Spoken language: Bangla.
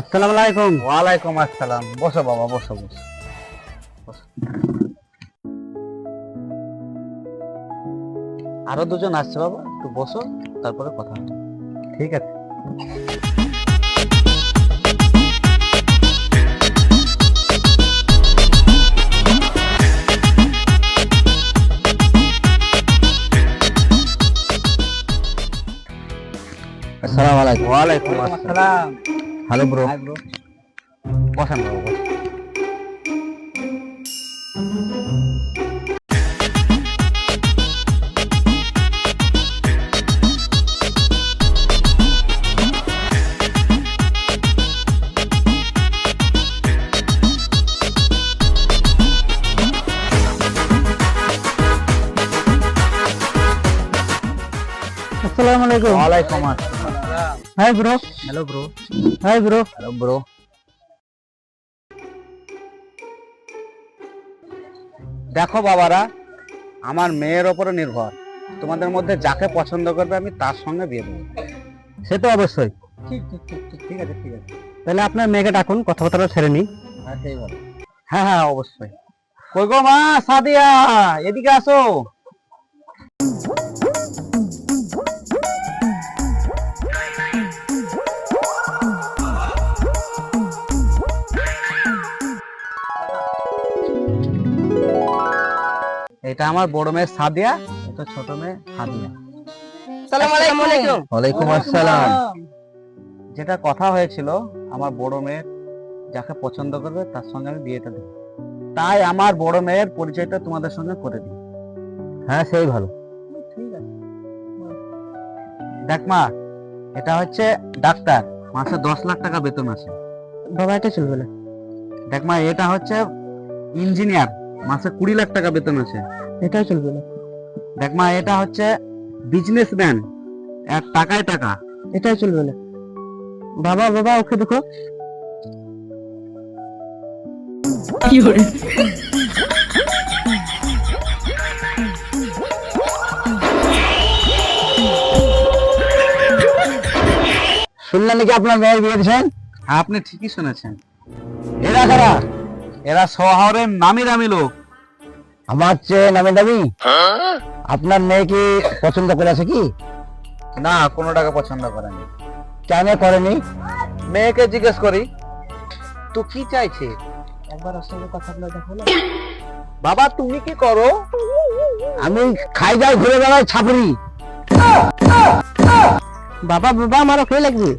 আসসালামু আলাইকুম। ওয়ালাইকুম আসসালাম। বসো বাবা বসো বসো। আরও দুজন আসছে বাবা একটু বসো তারপরে কথা ঠিক আছে? আসসালামু আলাইকুম। ওয়ালাইকুম আসসালাম। হ্যালো ব্রো হাই ব্রো বসেন বসেন আসসালামু আলাইকুম ওয়ালাইকুম আসসালাম hi bro hello bro hi bro hello bro দেখো বাবারা আমার মেয়ের ওপরে নির্ভর। তোমাদের মধ্যে যাকে পছন্দ করবে আমি তার সঙ্গে বিয়ে দেবো। সে তো অবশ্যই। ঠিক ঠিক ঠিক ঠিক ঠিক আছে ঠিক আছে। তাহলে আপনার মেয়েকে ডাকুন কথাবার্তা ছেড়ে নিই। হ্যাঁ সেই ভালো হ্যাঁ হ্যাঁ অবশ্যই। কই গো মা সাদিয়া? এদিকে আসো। এটা আমার বড় মেয়ে সাদিয়া এটা ছোট মেয়ে হাদিয়া। ওয়ালাইকুম। আসসালাম। যেটা কথা হয়েছিল আমার বড় মেয়ের যাকে পছন্দ করবে তার সঙ্গে আমি বিয়েটা দেবো। তাই আমার বড় মেয়ের পরিচয়টা তোমাদের সঙ্গে করে দিই। হ্যাঁ সেই ভালো। ঠিক আছে। দেখ মা এটা হচ্ছে ডাক্তার মাসে দশ লাখ টাকা বেতন আছে বাবা এটা চলবে না। দেখ মা এটা হচ্ছে ইঞ্জিনিয়ার। মাসে কুড়ি লাখ টাকা বেতন আছে। এটাও চলবে না। দেখ মা এটা হচ্ছে বিজনেসম্যান এক টাকায় টাকা। এটাও চলবে না। বাবা বাবা ওকে দেখো। শুনলেন নাকি আপনার মেয়ের বিয়ে দিয়েছেন? হ্যাঁ আপনি ঠিকই শুনেছেন। এরা কারা? এরা শহরের নামি দামি লোক। আমার চেয়ে নামে দামি? আপনার মেয়ে কি পছন্দ করেছে কি? না কোনো টাকা পছন্দ করেনি। কেন করেনি? মেয়েকে জিজ্ঞেস করি তো কি চাইছে? একবার ওর সঙ্গে কথা বলে দেখো না। বাবা তুমি কি করো? আমি খাই যাই ঘুরে বেড়াই ছাপড়ি। বাবা বাবা আমার ওকে লাগবে।